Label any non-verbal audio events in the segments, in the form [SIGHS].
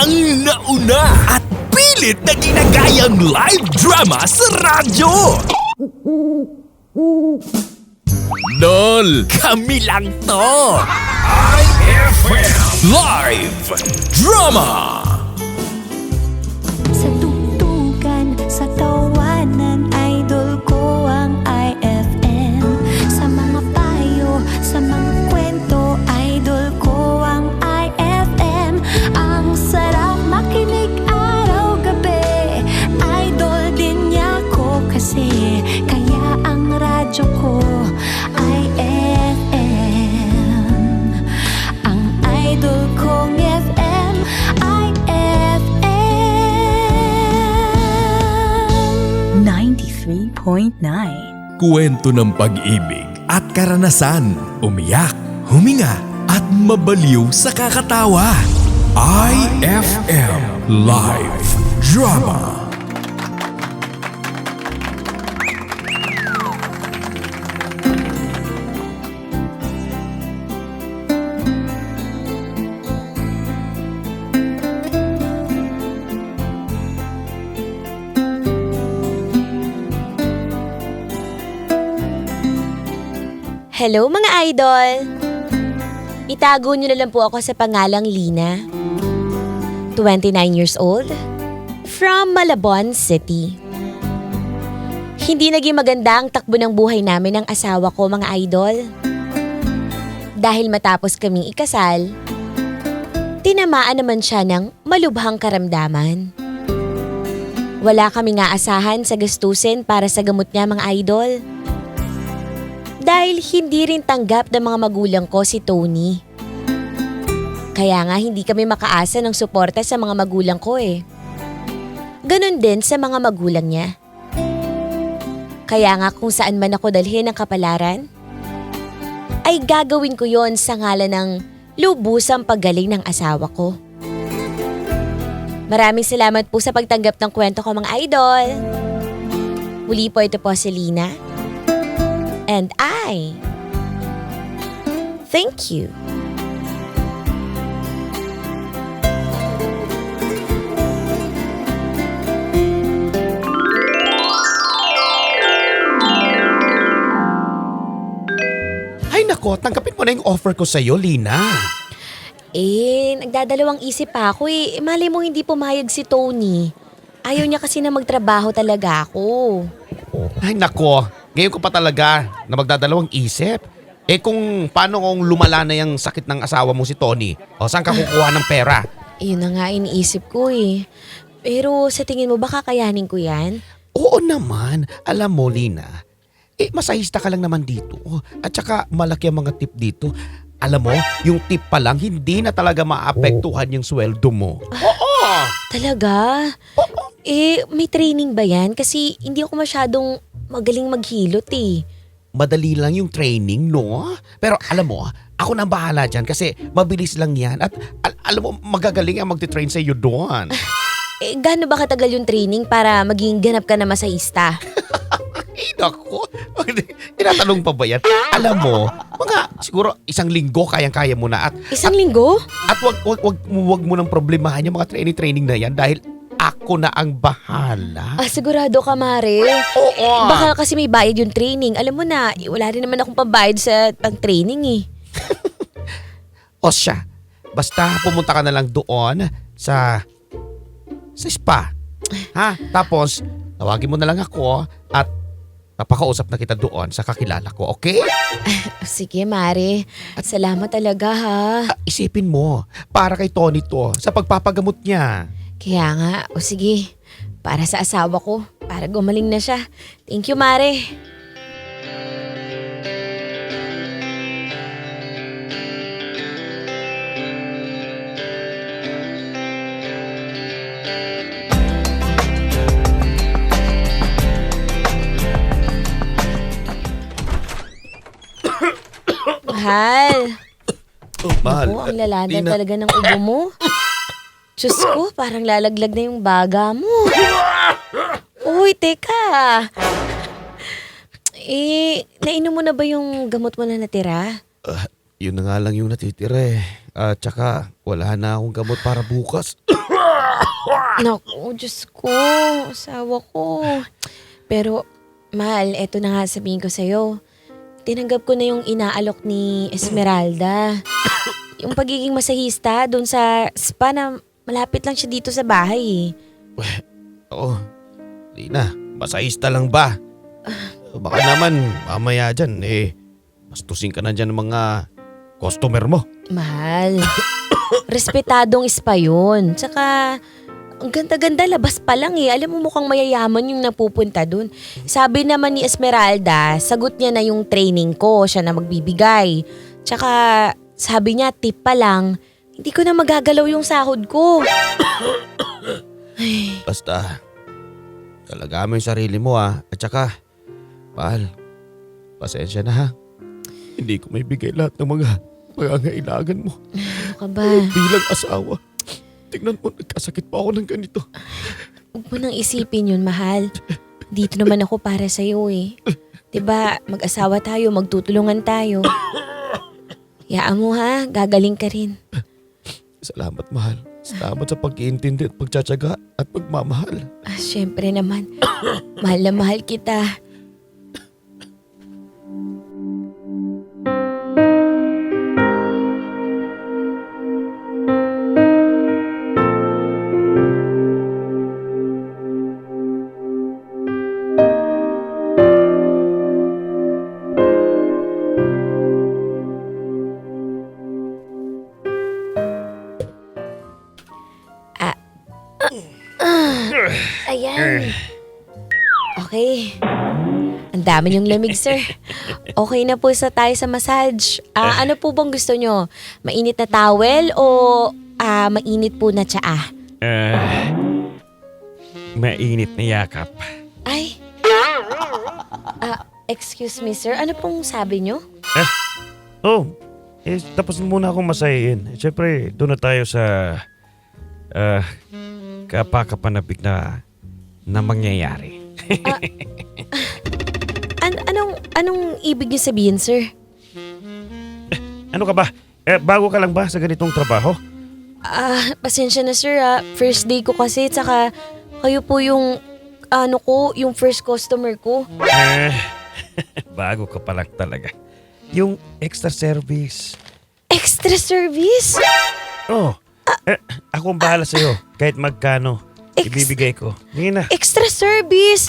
ang nauna at pilit na ginagayang live drama sa radyo. Lol, kami lang to. IFM Live Drama. 93.9 Kwento ng pag-ibig at karanasan, umiyak, huminga at mabaliw sa kakatawa. IFM Live Drama. Hello mga idol! Itago niyo na lang po ako sa pangalang Lina. 29 years old. From Malabon City. Hindi naging maganda ang takbo ng buhay namin ng asawa ko mga idol. Dahil matapos kaming ikasal, tinamaan naman siya ng malubhang karamdaman. Wala kaming aasahan sa gastusin para sa gamot niya mga idol dahil hindi rin tanggap ng mga magulang ko si Tony. Kaya nga hindi kami makaasa ng suporta sa mga magulang ko eh. Ganon din sa mga magulang niya. Kaya nga kung saan man ako dalhin ng kapalaran, ay gagawin ko yon sa ngalan ng lubusang paggaling ng asawa ko. Maraming salamat po sa pagtanggap ng kwento ko mga idol. Muli po ito po si Lina. And I thank you. Ay nako, tanggapin mo na yung offer ko sa'yo, Lina. Eh, nagdadalawang isip pa ako eh. Mali mo hindi pumayag si Tony. Ayaw niya kasi na magtrabaho talaga ako. Ay nako, ngayon ko pa talaga na magdadalawang isip. Eh kung paano kung lumala na yung sakit ng asawa mo si Tony, o saan ka kukuha ng pera? Yun na nga iniisip ko eh. Pero sa tingin mo ba kakayanin ko yan? Oo naman, alam mo Lina, eh masahista ka lang naman dito. At saka malaki ang mga tip dito. Alam mo, yung tip pa lang, hindi na talaga maapektuhan yung sweldo mo. Oo! Talaga? Eh, may training ba yan? Kasi hindi ako masyadong magaling maghilot eh. Madali lang yung training, no? Pero alam mo, ako na ang bahala dyan kasi mabilis lang yan. At al- alam mo, magagaling ang magte-train sa iyo doon. [LAUGHS] Eh, gaano ba katagal yung training para maging ganap ka na masahista? [LAUGHS] Ay, naku. [LAUGHS] Tinatanong pa ba yan? Alam mo, mga siguro isang linggo kayang-kaya mo na at Isang linggo? at wag wag wag, wag mo nang problemahan yung mga training training na yan dahil ako na ang bahala. Ah, sigurado ka, Mare. Oo. Baka kasi may bayad yung training. Alam mo na, eh, wala rin naman akong pambayad sa pang-training eh. [LAUGHS] O siya, basta pumunta ka na lang doon sa sa spa. Ha? Tapos, tawagin mo na lang ako at papakausap na kita doon sa kakilala ko, okay? [LAUGHS] Sige, Mare. At salamat talaga ha. Ah, isipin mo, para kay Tony to, sa pagpapagamot niya. Kaya nga, o sige. Para sa asawa ko. Para gumaling na siya. Thank you, Mare. Mahal. Oh, Ako, ang lalanda talaga ng ubo mo. Diyos ko, parang lalaglag na yung baga mo. Uy, teka. Eh, nainom mo na ba yung gamot mo na natira? Yun na nga lang yung natitira eh. At saka, wala na akong gamot para bukas. Naku, Diyos ko. Asawa ko. Pero, mahal, eto na nga sabihin ko sa'yo. Tinanggap ko na yung inaalok ni Esmeralda. yung pagiging masahista doon sa spa na malapit lang siya dito sa bahay eh. Oo. Lina, masahista lang ba? Baka naman, mamaya dyan, eh, bastusin ka na dyan ng mga customer mo. Mahal. [COUGHS] Respetadong spa yun. Tsaka, ang ganda-ganda labas pa lang eh. Alam mo mukhang mayayaman yung napupunta dun. Sabi naman ni Esmeralda, sagot niya na yung training ko. Siya na magbibigay. Tsaka, sabi niya, tip pa lang, hindi ko na magagalaw yung sahod ko. [COUGHS] Basta, talaga mo yung sarili mo ha. At saka, Pal, pasensya na ha. Hindi ko may bigay lahat ng mga pangangailangan mo. Ano ka ba? Bilang asawa, tignan mo, nagkasakit pa ako ng ganito. Huwag mo nang isipin yun, mahal. Dito naman ako para sa'yo eh. 'Di ba mag-asawa tayo, magtutulungan tayo. Yaan mo ha, gagaling ka rin. Salamat, mahal. Salamat sa pag-iintindi at pagtsatsaga at pagmamahal. Ah, syempre naman. mahal na mahal kita. Okay. Ang dami yung lamig, sir. Okay na po sa tayo sa massage. Ah, ano po bang gusto nyo? Mainit na towel o ah, mainit po na tsaa? Ah, mainit na yakap. Ay. Ah, excuse me, sir. Ano pong sabi nyo? Oh, eh, tapos muna akong masayin. Siyempre, doon na tayo sa ah, kapakapanabik na na mangyayari. [LAUGHS] An- anong, anong ibig nyo sabihin, sir? Ano ka ba? Eh, bago ka lang ba sa ganitong trabaho? Ah, pasensya na, sir. Ah. First day ko kasi, tsaka kayo po yung, ano ko, yung first customer ko. Eh, [LAUGHS] bago ka pa lang talaga. Yung extra service. Extra service? Oh, eh, ako ang bahala sa'yo. Kahit magkano, ibibigay ko. Hindi na. Extra service?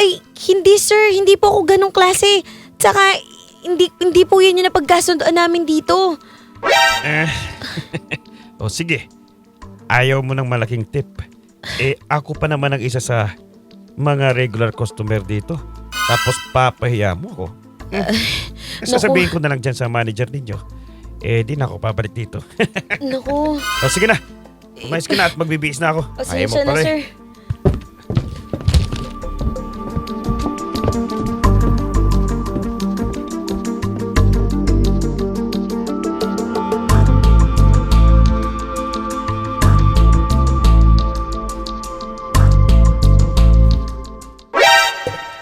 Ay, hindi sir, hindi po ako ganong klase. Tsaka, hindi, hindi po yun yung napagkasundoan namin dito. Eh, [LAUGHS] o sige. Ayaw mo ng malaking tip. Eh, ako pa naman ang isa sa mga regular customer dito. Tapos papahiya mo ako. Hmm. Sasabihin ko na lang dyan sa manager ninyo. Eh, di na ako pabalik dito. [LAUGHS] Naku, o sige na. Umayos ka na at magbibihis na ako. Ayaw mo pasensya na pa rin. sir.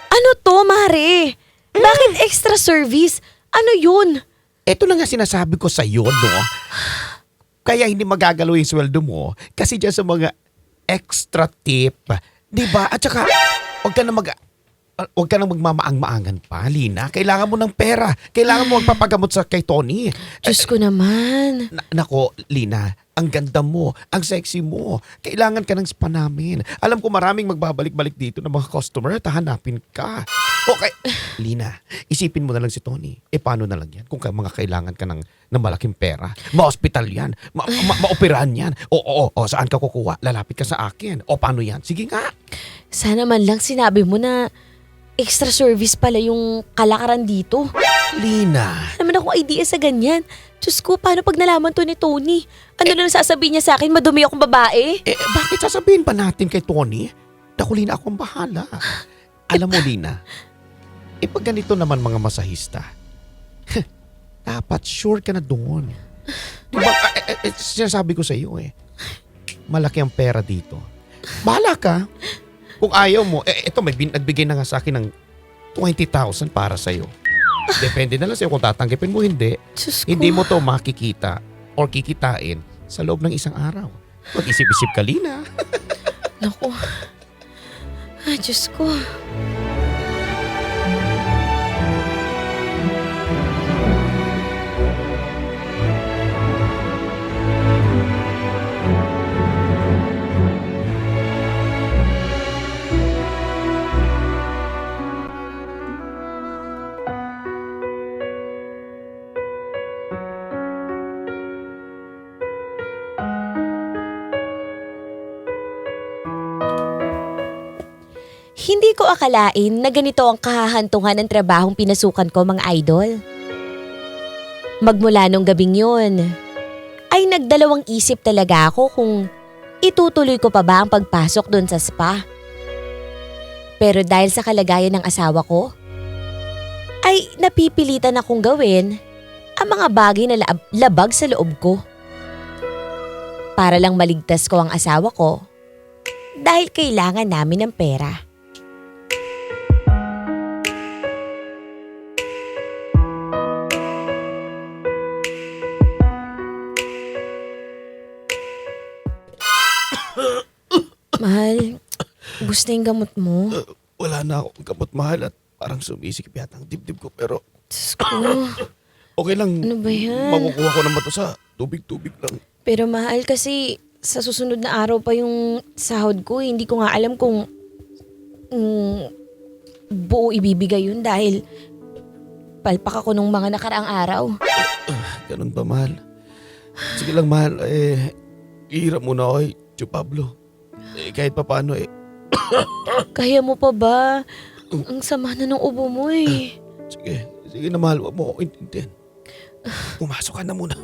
Ano to, Mare? Bakit extra service? Ano yun? Ito na nga sinasabi ko sa iyo, no? Kaya hindi magagalaw yung sweldo mo kasi dyan sa mga extra tip. Di ba? At saka, huwag ka na mag... Huwag ka nang magmamaang-maangan pa, Lina. Kailangan mo ng pera. Kailangan mo magpapagamot sa kay Tony. Diyos ko naman. Na- nako, Lina, ang ganda mo, ang sexy mo. Kailangan ka ng spa namin. Alam ko maraming magbabalik-balik dito ng mga customer at hahanapin ka. Okay, [SIGHS] Lina, isipin mo na lang si Tony. E paano na lang yan kung ka, mga kailangan ka ng, ng malaking pera? Ma-hospital yan. Ma- ma- maoperahan yan. O, o, o, o, saan ka kukuha? Lalapit ka sa akin. O, paano yan? Sige nga. Sana man lang sinabi mo na extra service pala yung kalakaran dito. Lina, Wala naman akong idea sa ganyan. Diyos ko, paano pag nalaman to ni Tony? Ano lang sasabihin niya sa akin, madumi akong babae? eh, bakit sasabihin pa natin kay Tony? Naku, Lina, ako ang bahala. Alam mo, Lina, eh pag ganito naman mga masahista, dapat sure ka na doon. Diba, eh, eh, eh, sinasabi ko sa iyo eh, malaki ang pera dito. Bahala ka. Kung ayaw mo, eh, ito may bin, nagbigay na nga sa akin ng 20,000 para sa iyo. Depende na lang sa'yo kung tatanggapin mo hindi. Diyos ko. Hindi mo to makikita or kikitain sa loob ng isang araw. Mag-isip-isip ka, Lina. [LAUGHS] Naku. Ay, Diyos ko. Ko akalain na ganito ang kahahantungan ng trabahong pinasukan ko mga idol. Magmula nung gabing yun, ay nagdalawang isip talaga ako kung itutuloy ko pa ba ang pagpasok doon sa spa. Pero dahil sa kalagayan ng asawa ko, ay napipilitan akong gawin ang mga bagay na labag sa loob ko. Para lang maligtas ko ang asawa ko dahil kailangan namin ng pera. Mahal, na yung gamot mo. Wala na akong gamot mahal at parang sumisikip yata ang dibdib ko pero Diyos ko, [COUGHS] okay lang. ano ba yan? Makukuha ko naman to sa tubig-tubig lang. Pero mahal kasi sa susunod na araw pa yung sahod ko. eh. Hindi ko nga alam kung mm, buo ibibigay yun dahil palpak ako nung mga nakaraang araw. Ganun ba mahal? Sige lang mahal, eh, ihirap muna ako eh, Tio Pablo. Eh, kahit pa paano eh, Kaya mo pa ba? Ang sama na ng ubo mo eh. sige, sige na mahal, huwag mo ako intindihan. Pumasok ka na muna.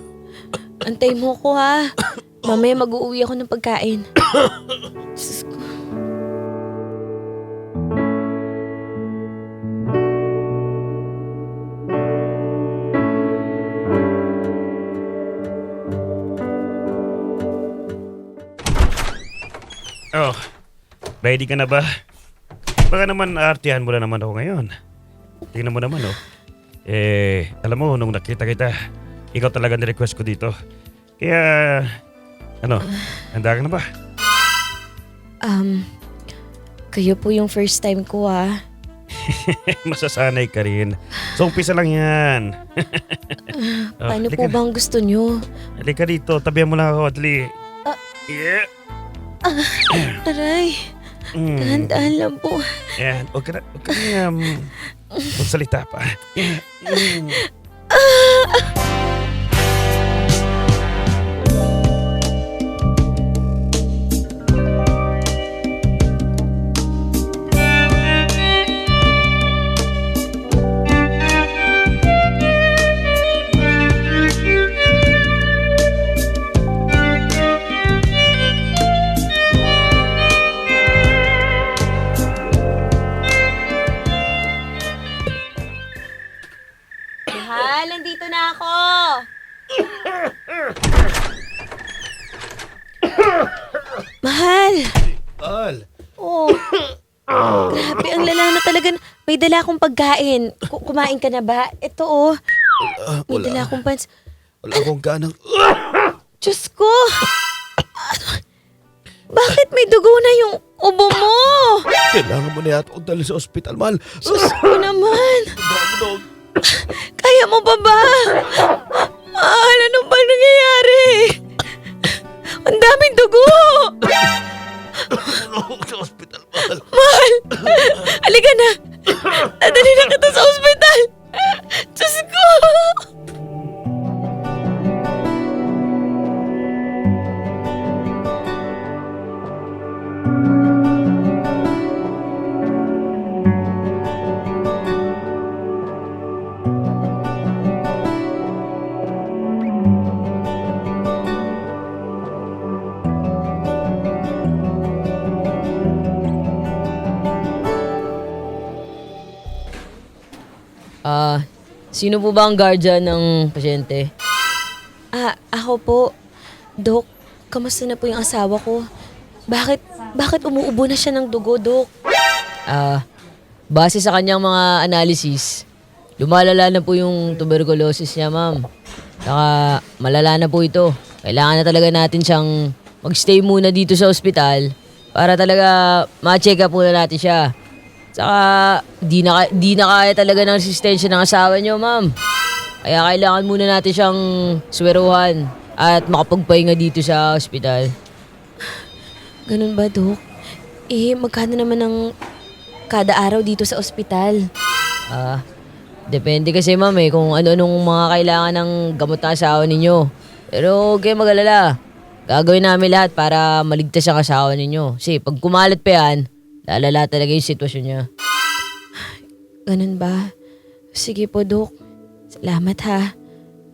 Antay mo ko ha. Mamaya mag-uuwi ako ng pagkain. [COUGHS] Diyos ko. Ready ka na ba? Baka naman aartihan mo na naman ako ngayon. Tingnan mo naman oh. Eh, alam mo, nung nakita kita, ikaw talaga ni-request ko dito. Kaya, ano, handa ka na ba? Um, kayo po yung first time ko ah. [LAUGHS] Masasanay ka rin. So, umpisa lang yan. [LAUGHS] Oh, Paano halika po na. bang gusto nyo? Halika dito, tabihan mo lang ako, Adli. Ah. Yeah. Aray, Mm. dahan-dahan lang po. Yan, huwag ka na, huwag ka na, um, magsalita pa. [LAUGHS] Yeah. Mm. Mahal. Mahal, Oh. [COUGHS] Grabe, ang lala na talaga. May dala akong pagkain. Ku- kumain ka na ba? Ito oh. ah, May wala, dala akong pans. wala akong ganang, [COUGHS] Diyos ko! Ano? Bakit may dugo na yung ubo mo? kailangan mo na yata akong dali sa ospital, mahal. Diyos ko naman! [COUGHS] Dog. Kaya mo pa ba? Mahal, ano ba nangyayari? Ang daming dugo! Tulong sa ospital, mahal. Mahal! Halika na! Dadali na kita sa ospital! Diyos ko! Sino po ba ang guardian ng pasyente? Ah, ako po. Dok, kamusta na po yung asawa ko? Bakit, bakit umuubo na siya ng dugo, Dok? Ah, base sa kanyang mga analysis, lumalala na po yung tuberculosis niya, ma'am. Saka malala na po ito. Kailangan na talaga natin siyang magstay muna dito sa ospital Para talaga ma-check up muna natin siya. Saka, di na, di na kaya talaga ng resistensya ng asawa niyo, ma'am. Kaya kailangan muna natin siyang sweruhan at makapagpahinga dito sa ospital. Ganun ba, Dok? Eh, magkano naman ang kada araw dito sa ospital? Ah, depende kasi ma'am eh kung ano-anong mga kailangan ng gamot ng asawa ninyo. Pero huwag kayo mag-alala. Gagawin namin lahat para maligtas ang asawa ninyo. Kasi pag kumalat pa yan, lalala talaga yung sitwasyon niya. Ganun ba? Sige po, Dok. Salamat ha.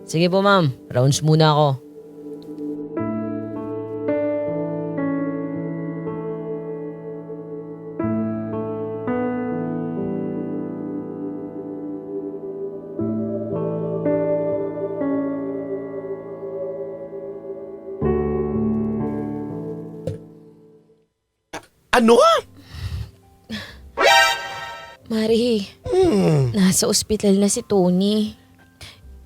Sige po ma'am, rounds muna ako. Ano? Mari, nasa ospital na si Tony.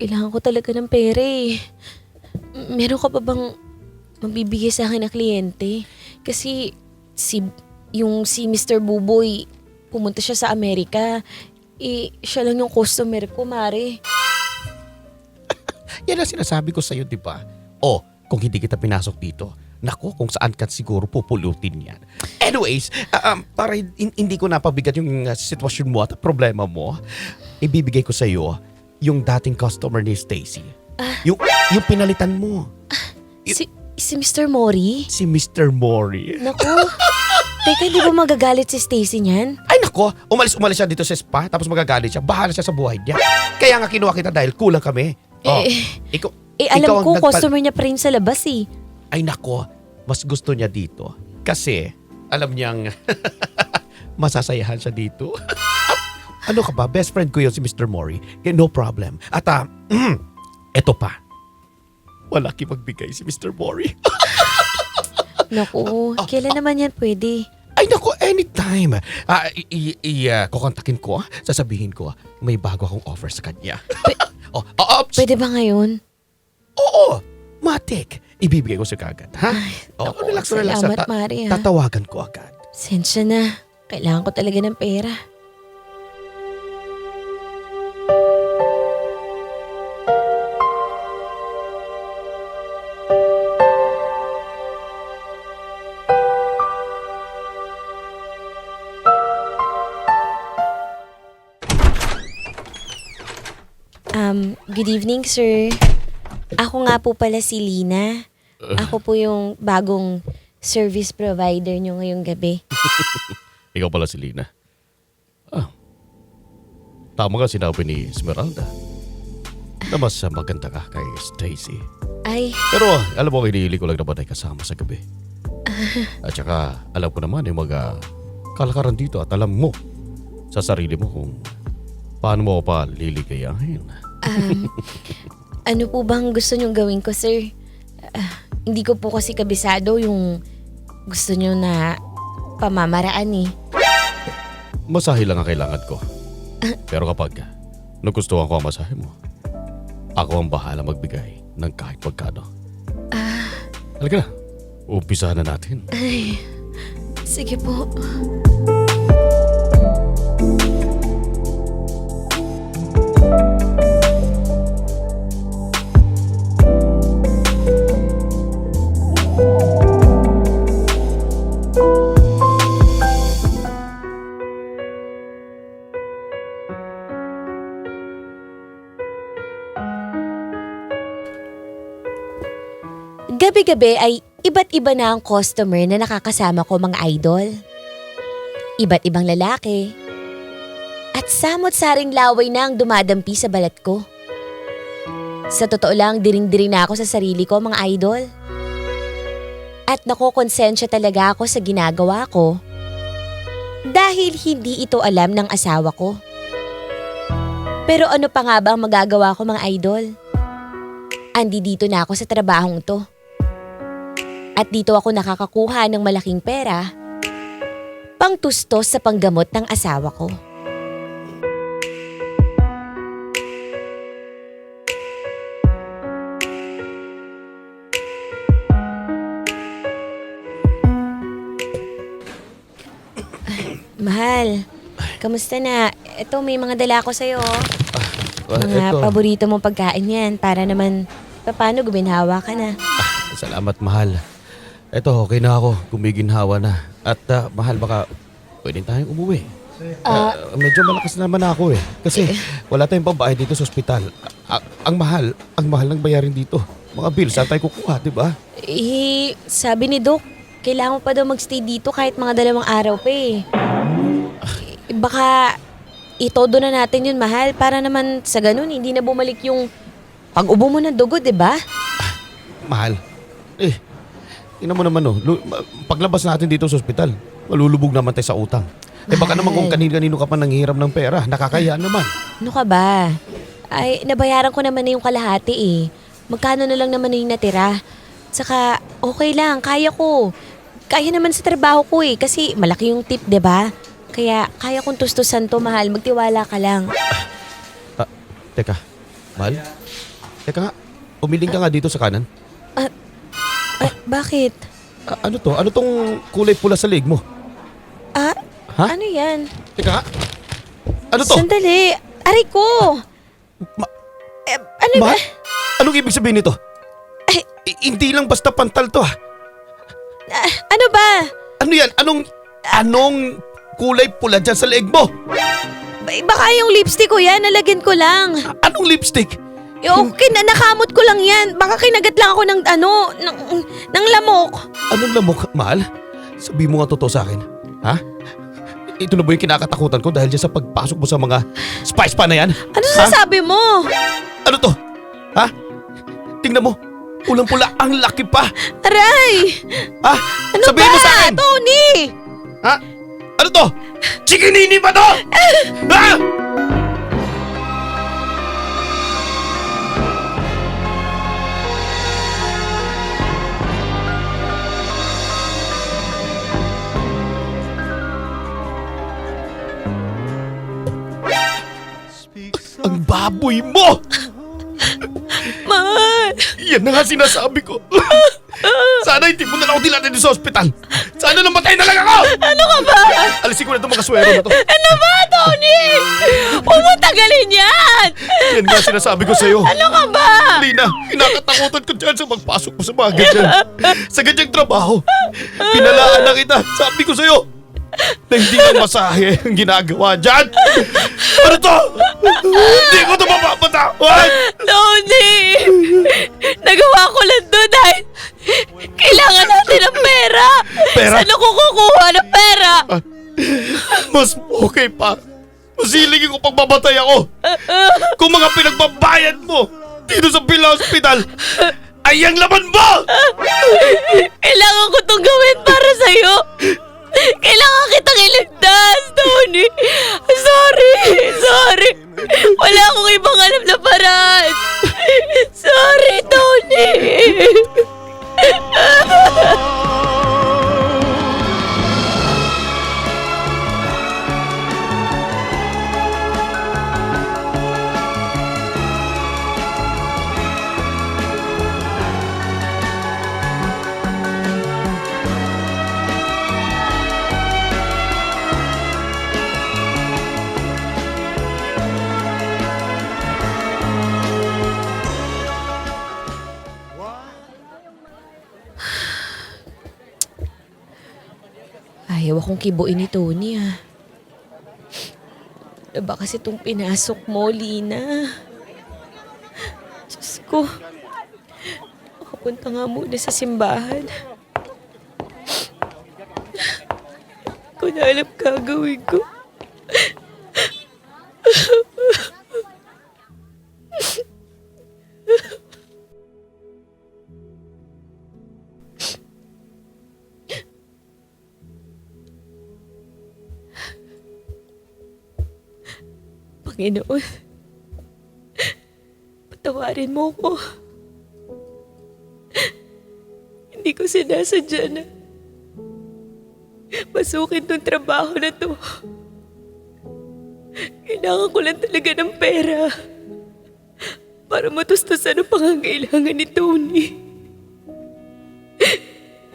Kailangan ko talaga ng pera eh. M- Meron ka pa bang mabibigay sa akin na kliyente? Kasi si, yung si Mr. Buboy, pumunta siya sa Amerika. Eh, siya lang yung customer ko, Mari. [LAUGHS] Yan ang sinasabi ko sa'yo, di ba? O, kung hindi kita pinasok dito, nako, kung saan ka siguro pupulutin yan. Anyways, ah, um, para hin- hindi ko napabigat yung uh, sitwasyon mo at problema mo, ibibigay ko sa'yo yung dating customer ni Stacy. Yung, yung pinalitan mo. Si, si Mr. Mori? Si Mr. Mori. Naku. Teka, di ba magagalit si Stacy niyan? Ay nako, umalis-umalis siya dito sa spa tapos magagalit siya. Bahala siya sa buhay niya. Kaya nga kinuha kita dahil kulang kami. Oh, Eh, ikaw, Eh, ikaw alam ang ko, nagpal- customer niya pa rin sa labas eh. Ay nako, mas gusto niya dito. Kasi, alam niyang [LAUGHS] masasayahan siya dito. [LAUGHS] ano ka ba? Best friend ko yun si Mr. Mori. Kaya no problem. At ah, eto pa. Walaki magbigay si Mr. Mori. [LAUGHS] Naku, kailan naman yan pwede? Ay nako, anytime. Ah, i- i- i- ah, kukontakin ko, sasabihin ko, may bago akong offer sa kanya. oh, oh, ops. Pwede ba ngayon? Oo, matik. Ibibigay ko sa kagad, ha? oh, naku, relax, relax. salamat, Ta- Mari, ha? Tatawagan ko agad. Sensya na. Kailangan ko talaga ng pera. Um, good evening, sir. Ako nga po pala si Lina. Ako po yung bagong service provider nyo ngayong gabi. [LAUGHS] Ikaw pala si Lina. Ah. Tama ka sinabi ni Esmeralda. Na mas ah, maganda ka kay Stacy. Ay, Pero alam mo, hinihili ko lang naman ay kasama sa gabi. [LAUGHS] At saka, alam ko naman yung mga kalakaran dito at alam mo sa sarili mo kung paano mo pa liligayahin. um, [LAUGHS] ano po bang gusto nyong gawin ko, sir? Ah, hindi ko po kasi kabisado yung gusto nyo na pamamaraan eh. Masahe lang ang kailangan ko. Pero kapag nagustuhan ko ang masahe mo, ako ang bahala magbigay ng kahit magkano. Halika na. Umpisahan na natin. Sige po. Gabi-gabi ay iba't iba na ang customer na nakakasama ko mga idol. Iba't ibang lalaki. At samot-saring laway na ang dumadampi sa balat ko. Sa totoo lang, diring-diring na ako sa sarili ko mga idol. At nakokonsensya talaga ako sa ginagawa ko. Dahil hindi ito alam ng asawa ko. Pero ano pa nga ba ang magagawa ko mga idol? Andi dito na ako sa trabahong to. At dito ako nakakakuha ng malaking pera pangtustos sa panggamot ng asawa ko. Mahal, kamusta na? Ito, may mga dala ko sa'yo. oh. Ah, Mga eto. paborito mong pagkain yan para naman paano guminhawa ka na. Salamat, mahal. Eto, okay na ako. Gumiginhawa na. At ah, mahal, baka pwede tayong umuwi. Ah, medyo malakas naman ako eh. Kasi [LAUGHS] wala tayong pambayad dito sa ospital. A- ang mahal, ang mahal ng bayarin dito. Mga bills, saan tayo kukuha, di ba? Eh, sabi ni Doc, kailangan mo pa daw magstay dito kahit mga dalawang araw pa eh. Eh, Baka itodo na natin yun, mahal, para naman sa ganun, hindi na bumalik yung pag-ubo mo ng dugo, di ba? Mahal. Eh, tingnan mo naman oh. Lu- paglabas natin dito sa ospital, malulubog naman tayo sa utang. Eh baka naman kung kanino-kanino ka pa nanghiram ng pera, nakakaya naman. Ano ka ba? Ay, nabayaran ko naman na yung kalahati eh. Magkano na lang naman na yung natira. Saka, okay lang, kaya ko. Kaya naman sa trabaho ko eh, kasi malaki yung tip, 'di ba? Kaya, kaya kong tustusan to, mahal. Magtiwala ka lang. Ah, teka, mahal? Teka nga, umiling ka nga dito sa kanan. Ay, bakit? Ah, ano to? Ano tong kulay pula sa leg mo? Ah, Ha? ano yan? Teka. Ano to? Sandali. Aray ko! Ma- Eh, ano ba? mahal? Anong ibig sabihin nito? Ay. I- hindi lang basta pantal to ah. Ah, ano ba? Ano yan? Anong, anong kulay pula dyan sa leg mo? Ba- Baka yung lipstick ko yan, nalagyan ko lang. Anong lipstick? Eh, okay, na nakamot ko lang yan. Baka kinagat lang ako ng ano, ng, ng lamok. Anong lamok, mahal? Sabi mo nga totoo sa akin. Ha? Ito na ba yung kinakatakutan ko dahil dyan sa pagpasok mo sa mga spice pa na yan? Ano Ha? sasabi mo? Ano to? Ha? Tingnan mo. Pulang-pula. Ang laki pa. Aray! Ha? Ano Sabihin ba? mo sa akin. Tony! Ha? Ano to? Chikinini ba to? [LAUGHS] Ha? Baboy mo! [LAUGHS] Mahal! Yan na nga sinasabi ko. [LAUGHS] Sana hindi mo na lang ako dilatid sa ospital. Sana namatay na lang ako! Ano ka ba? Alisin ko na itong mga swero na to. Ano ba, Tony? Huwag mo tagalin yan! Yan nga sinasabi ko sa'yo. Ano ka ba? Lina, kinakatakutan ko dyan sa magpasok mo sa mga ganyan. Sa ganyang trabaho. Pinalaan na kita. Sabi ko sa'yo. Na hindi lang masahe ang ginagawa dyan. Ano to? Hindi ko ito mapapatawan. Tony! Nagawa ko lang to dahil kailangan natin ng pera. Pera? Saan ako kukuha ng pera? Mas okay pa. Masiligin ko pagbabatay ako. Kung mga pinagbabayad mo dito sa Pila Hospital ay ang laman mo! Kailangan ko itong gawin para sa'yo. Kailangan kitang iligtas, Tony. Sorry, sorry. Wala akong ibang alam na paraan. Sorry, Tony. [LAUGHS] Ayaw akong kibuin ni Tony ah. Ano ba kasi itong pinasok mo, Lina? Diyos ko. Makapunta nga muna sa simbahan. Hindi ko na alam gagawin ko. Panginoon, patawarin mo ko. Hindi ko sinasadya na masukin tong trabaho na to. Kailangan ko lang talaga ng pera para matustusan ang pangangailangan ni Tony.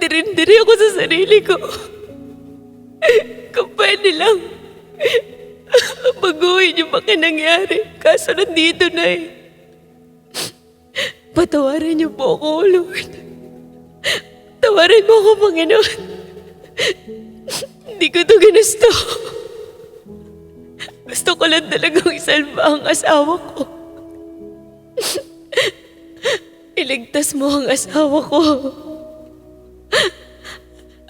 Dirin-diri ako sa sarili ko. Kung pwede lang, [LAUGHS] baguhin yung mga nangyari. Kaso nandito na eh. Patawarin niyo po ako, Lord. Tawarin mo ako, Panginoon. Hindi ko to ginusto. Gusto ko lang talagang isalba ang asawa ko. Iligtas mo ang asawa ko.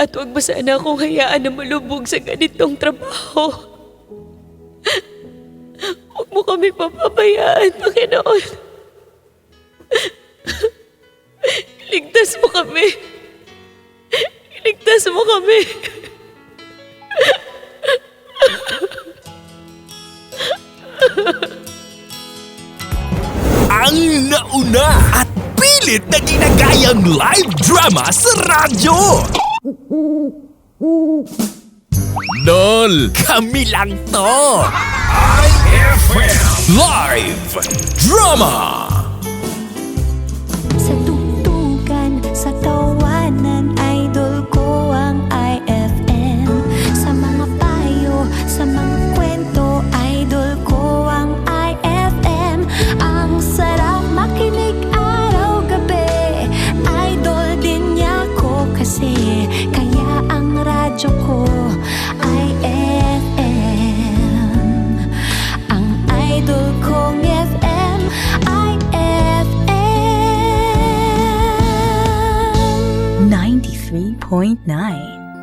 At huwag mo sana akong hayaan na malubog sa ganitong trabaho. Kami papabayaan, Panginoon. Iligtas mo kami. Iligtas mo kami. Ang nauna at pilit na ginagayang live drama sa radyo. Dol, kami lang to. IFM Live Drama.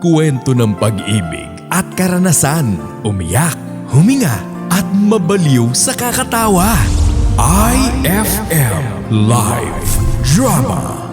Kwento ng pag-ibig at karanasan, umiyak, huminga at mabaliw sa kakatawa. IFM Live Drama.